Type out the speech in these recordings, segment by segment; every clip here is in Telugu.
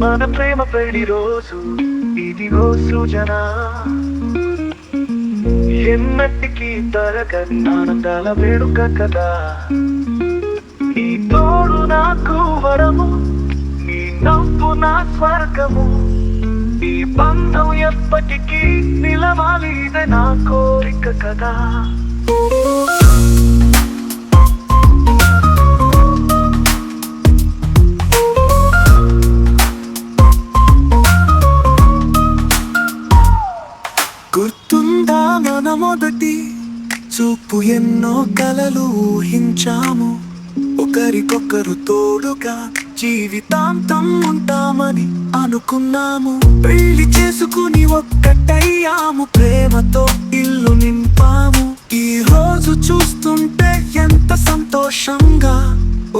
మన ప్రేమ పడి రోజు ఇదిగో సృజన ఎన్నటికీ తరగని ఆనందాల వేడుక కదా. నీ తోడు నాకు వరము నీ నవ్వు నా స్వర్గము ఈ బంధం ఎప్పటికీ నిలవాలి ఇదే నా కోరిక కదా. గుర్తుందా మన మొదటి చూపు? ఎన్నో కలలు ఊహించాము. ఒకరికొకరు తోడుగా జీవితాంతం ఉంటామని అనుకున్నాము. పెళ్ళి చేసు ఒక్కటయ్యాము ప్రేమతో ఇల్లు నింపాము. ఈ రోజు చూస్తుంటే ఎంత సంతోషంగా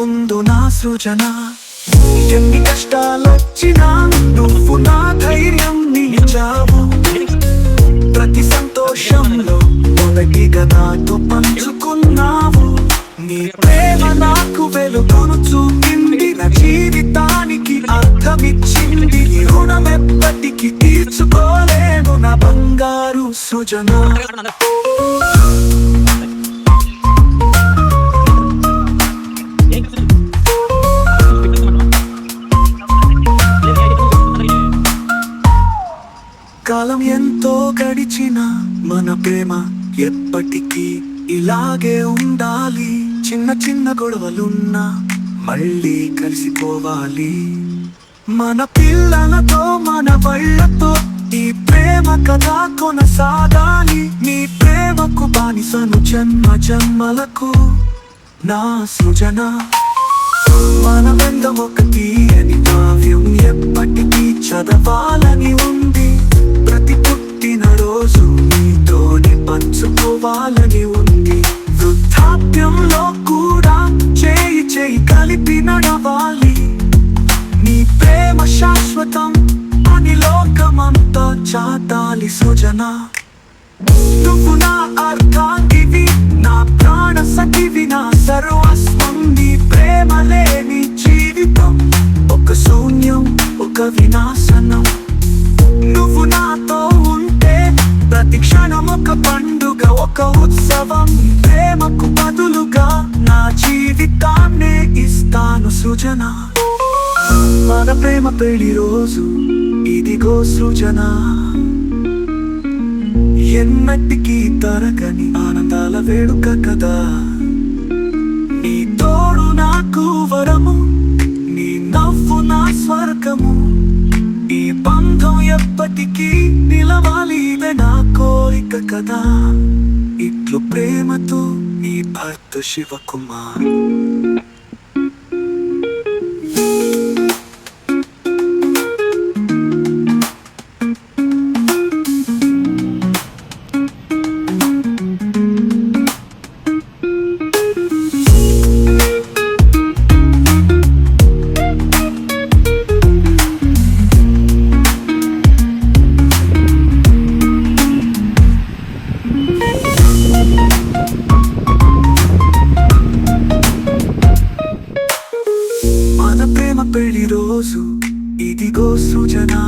ఉందో నా సృజన. ఎన్ని కష్టాలొచ్చినా నువ్వు నా ధైర్యం నిలిచావు. ప్రతి సంతోషంలో మొదటిగా నాతో పంచుకున్నావు. నీ ప్రేమ నాకు వెలుగును చూపింది నా జీవితానికి అర్థమిచ్చింది. ఈ తీర్చు సృజన కాలం ఎంతో గడిచిన మన ప్రేమ ఎప్పటికీ ఇలాగే ఉండాలి చిన్న చిన్న గొడవలున్నా మళ్ళీ కలిసిపోవాలి మన పిల్లలతో మన పళ్ళతో కథ కొనసాగాలి నీ ప్రేమకు బానిసను జన్మ జన్మలకు నా సృజన. మన బంధం ఒక తీయని కావ్యం ఎప్పటికీ చదవాలని ఉంది. చాటాలి సుజన నువ్వు నా అర్థాంగివి నా ప్రాణ సఖివి నా సర్వస్వం నీ ప్రేమ లేని జీవితం. ఒక శూన్యం ఒక వినాశనం. నువ్వు నాతో ఉంటే ప్రతి క్షణం ఒక పండుగ ఒక ఉత్సవం. ప్రేమకు బదులుగా నా జీవితాన్నే ఇస్తాను సృజన మన ప్రేమ పెళ్ళి రోజు ఇదిగో సృజన ఎన్నటికీ తరగని ఆనందాల వేడుక కదా. నీ తోడు నాకు వరము నీ నవ్వు నా స్వర్గము. ఈ బంధం ఎప్పటికీ నిలవాలి ఇదే నా కోరిక కదా. ఇట్లు ప్రేమతో నీ భర్త శివకుమార్. కోసు ఇది కోసు జనా